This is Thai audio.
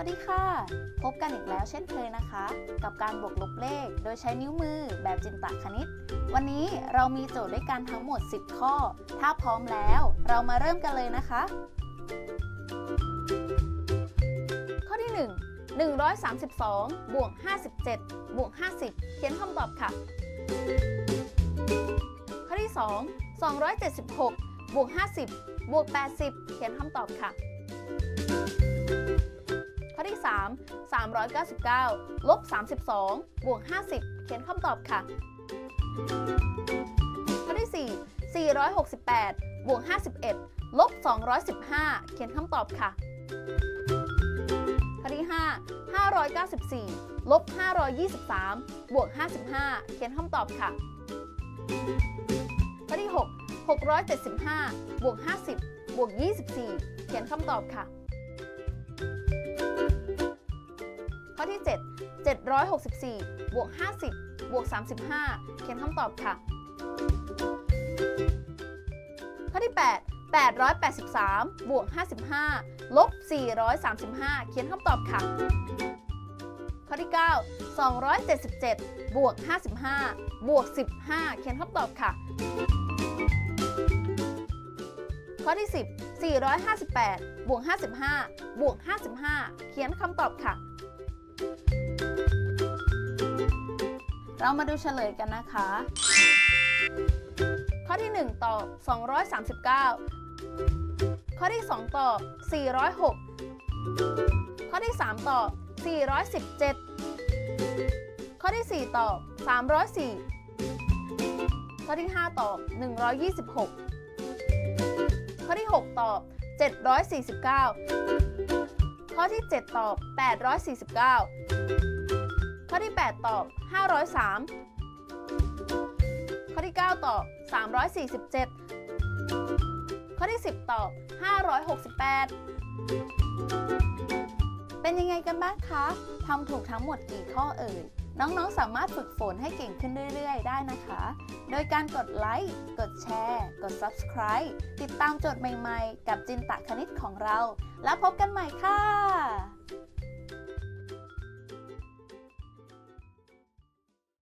วัสดีค่ะ พบกันอีกแล้วเช่นเคยนะคะ กับการบวกลบเลข โดยใช้นิ้วมือแบบจินตคณิต วันนี้เรามีโจทย์ด้วยกันทั้งหมด 10 ข้อ ถ้าพร้อมแล้วเรามาเริ่มกันเลยนะคะ ข้อที่ 1 132 บวก 57 บวก 50 เขียนคำตอบค่ะ ข้อที่ 2 276 บวก 50 บวก 80 เขียนคำตอบค่ะ 3 399 ลบ 32 บวก 50 เขียนคำตอบค่ะ ข้อที่ 4 468 บวก 51 ลบ 215 เขียนคำตอบค่ะ ข้อที่ 5 594 ลบ 523 บวก 55 เขียนคำตอบค่ะ ข้อที่ 6 675 บวก 50 บวก 24 เขียนคำตอบค่ะ 764 บวก 50 บวก 35 เขียนคำตอบค่ะ ข้อที่ 8 883 บวก 55 ลบ 435 เขียนคำตอบค่ะ ข้อที่ 9 277 บวก 55 บวก 15 เขียนคำตอบค่ะ ข้อที่ 10 458 บวก 55 บวก 55 เขียนคำตอบค่ะ เรามาดูเฉลยกันนะคะ ข้อที่ 1 ตอบ 239 ข้อที่ 2 ตอบ 406 ข้อที่ 3 ตอบ 417 ข้อที่ 4 ตอบ 304 ข้อที่ 5 ตอบ 126 ข้อที่ 6 ตอบ 749 ข้อที่ 7 ตอบ 849 ข้อที่ 8 ตอบ 503 ข้อที่ 9 ตอบ 347 ข้อที่ 10 ตอบ 568 เป็นยังไงกันบ้างคะทำถูกทั้งหมดกี่ข้อเอ่ยน้องๆ สามารถฝึกฝนให้เก่งขึ้นเรื่อย ๆ ได้นะคะ โดยการกดไลค์ กดแชร์ กด Subscribe ติดตามโจทย์ใหม่ ๆ กับจินตะคณิตของเรา แล้วพบกันใหม่ค่ะ